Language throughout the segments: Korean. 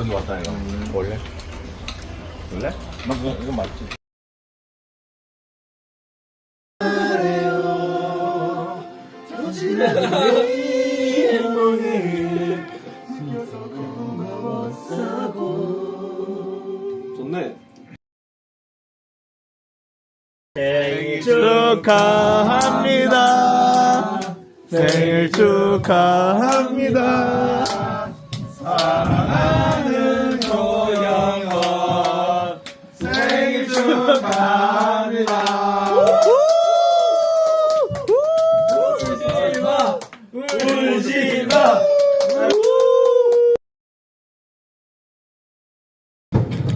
이건 좋았다 이거. 원래? 원래? 나 그거 이거 맞지? 좋네. 생일 축하합니다. 생일 축하합니다.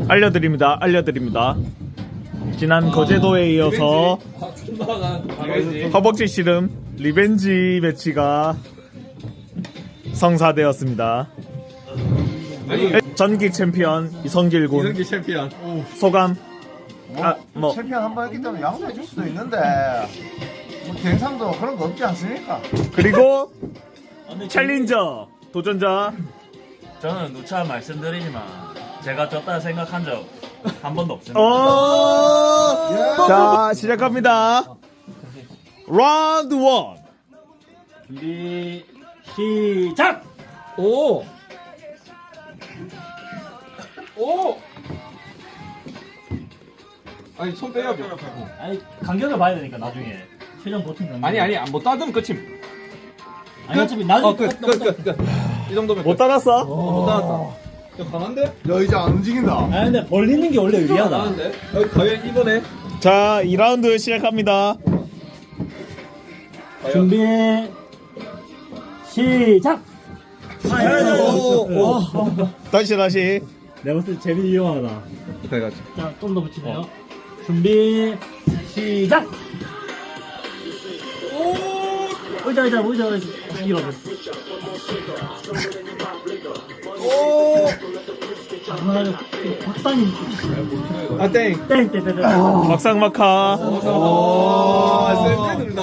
알려드립니다. 알려드립니다. 지난 거제도에 이어서 허벅지 씨름 리벤지 매치가 성사되었습니다. 전기 챔피언 이성길 군 이성기 챔피언. 소감 아, 뭐 챔피언 한 번 했기 때문에 양보해 줄 수도 있는데 뭐 대상도 그런 거 없지 않습니까? 그리고 챌린저 도전자 저는 누차 말씀드리지만 제가 졌다 생각한 적 한 번도 없습니다. 어! 자 시작합니다. 라운드 원 준비 시작. 오. 오. 아니 손 빼야죠. 아니 간격을 봐야 되니까 나중에 최종 보팅 간격. 아니 아니 뭐 따듬 끝임. 아니 어차피 나중에 어끝끝 끝 끝. 이 정도면 못 따랐어? 못 따랐다. 야 강한데? 야 이제 안 움직인다. 아니 근데 벌리는 게 원래 유리하다. 강한데? 어, 과연 이번에 자 2라운드 시작합니다. 준비 시작. 오. 다시 다시 내가 봤을 때 재미 이용하다. 그래가지. 자, 좀 더 붙이네요. 준비, 시작! 오! 의자, 의자, 의자, 의자. 이러면. 오! 아, 박사님. 아 땡. 땡, 땡, 땡, 땡. 막상 막하 오. 센데 든다.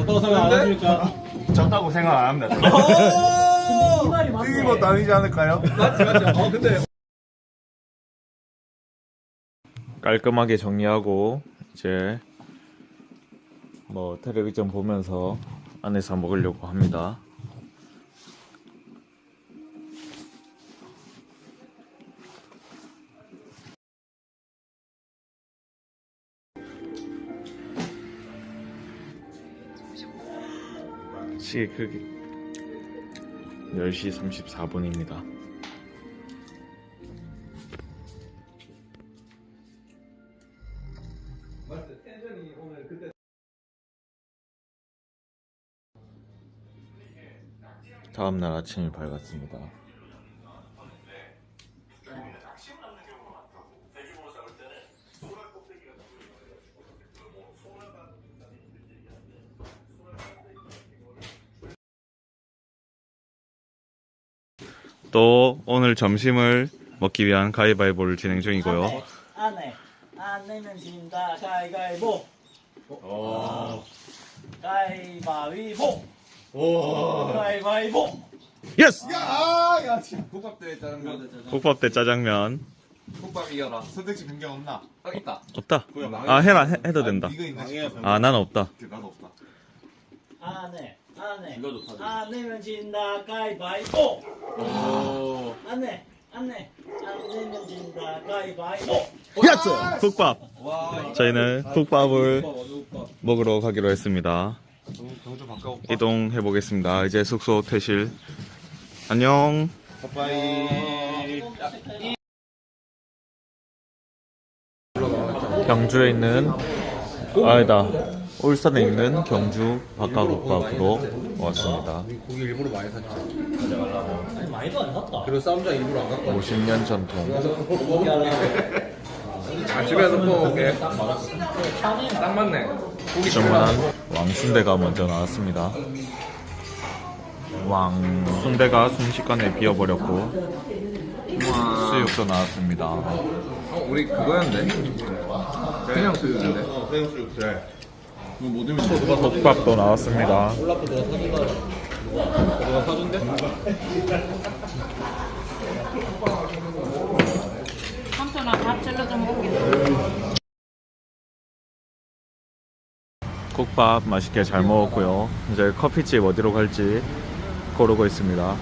어떤 생각 안 하십니까? 졌다고 생각 안 합니다. 이 말이 맞네. 이기 뭐 다르지 않을까요? 맞지 맞지. 어 근데 깔끔하게 정리하고 이제 뭐 텔레비전 보면서 안에서 먹으려고 합니다. 시계 크기 10시 34분입니다. 다음날 아침이 밝았습니다. 또 오늘 점심을 먹기 위한 가위바위보를 진행 중이고요. 안에, 안 내면 진다. 가위가위보. 가위바위보. 가위바위보. 예스! 아야 지금 국밥 대 짜장면. 국밥 대 짜장면 국밥 이겨라. 선택지 변경 없나? 아 있다. 없다. 아 해라 해, 해도 된다. 이거 있나? 아 나는 없다. 나도 없다. 안에, 안에. 이거 좋다. 안 내면 진다. 가위바위보. 오. 안내 안내 안 내면 진다 가위바위보 예스! 국밥. 와. 저희는 국밥을. 먹으러 가기로 했습니다. 바꿔. 이동해 보겠습니다. 이제 숙소 퇴실. 안녕. 빠빠이. 경주에 있는 아니다. 울산에 있는 경주 박가국밥으로 왔습니다. 고기 일부러 많이 샀지. 아니 많이도 안 샀다 그리고 쌈장 일부러 안 갖고. 50년 전통. 아 집에서 먹어볼게. 딱 맞네. 주문한 왕순대가 먼저 나왔습니다. 왕순대가 순식간에 비어버렸고 수육도 나왔습니다. 어 우리 그거였는데. 그냥 수육인데. 그냥 수육 그래. 국밥도 나왔습니다. 누가 사준대? 수나 밥 절로 좀 먹게. 국밥 맛있게 잘 먹었고요. 이제 커피집 어디로 갈지 고르고 있습니다.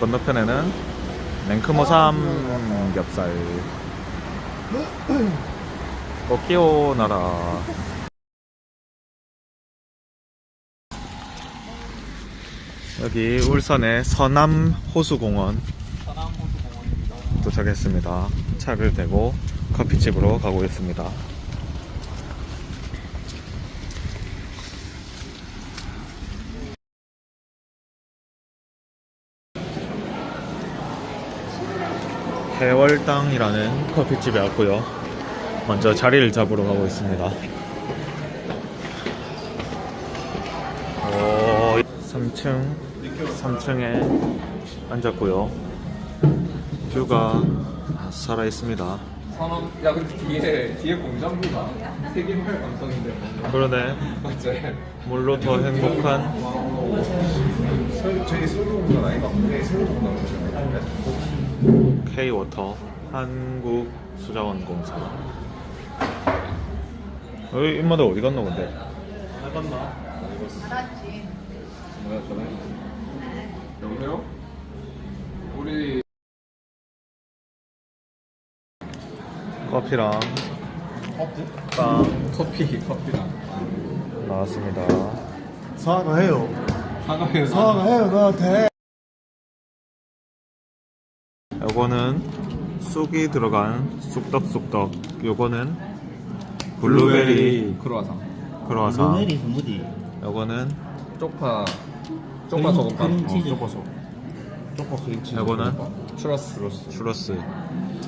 건너편에는 냉크모 삼겹살. 오키오 나라. 여기 울산의 서남 호수공원 도착했습니다. 차를 대고 커피집으로 가고 있습니다. 해월당이라는 커피집에 왔고요. 먼저 자리를 잡으러 가고 있습니다. 오, 3층, 3층에 앉았고요. 뷰가 살아 있습니다. 야 근데 뒤에 뒤에 공장부가 세계말 감성인데 그러네. 맞지? 물로 더 행복한 저기 서울 공장 아이가? 네 서울 공장 K-워터 한국 수자원 공사. 여기 인마들 어디 갔노 근데? 뭐야 저는 여보세요? 우리 커피랑 빵 커피 커피랑 나왔습니다. 사과 해요. 사과에서 사과 해요 나한테. 요거는 쑥이 들어간 쑥떡쑥떡. 요거는 블루베리 크로아상 크로아상. 스무디. 요거는 쪽파 쪽파 소금빵 크림치즈. 어, 쪽파 소 초코 크림치즈. 요거는 추러스 추러스 추러스.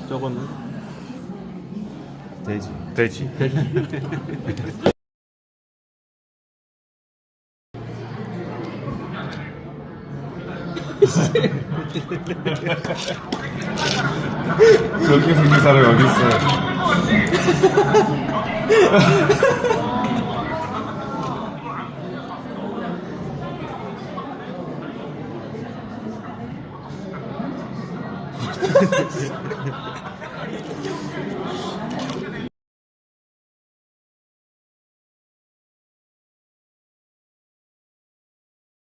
저거는 돼지. 돼지. 저렇게 생긴 사람이 어디 있어?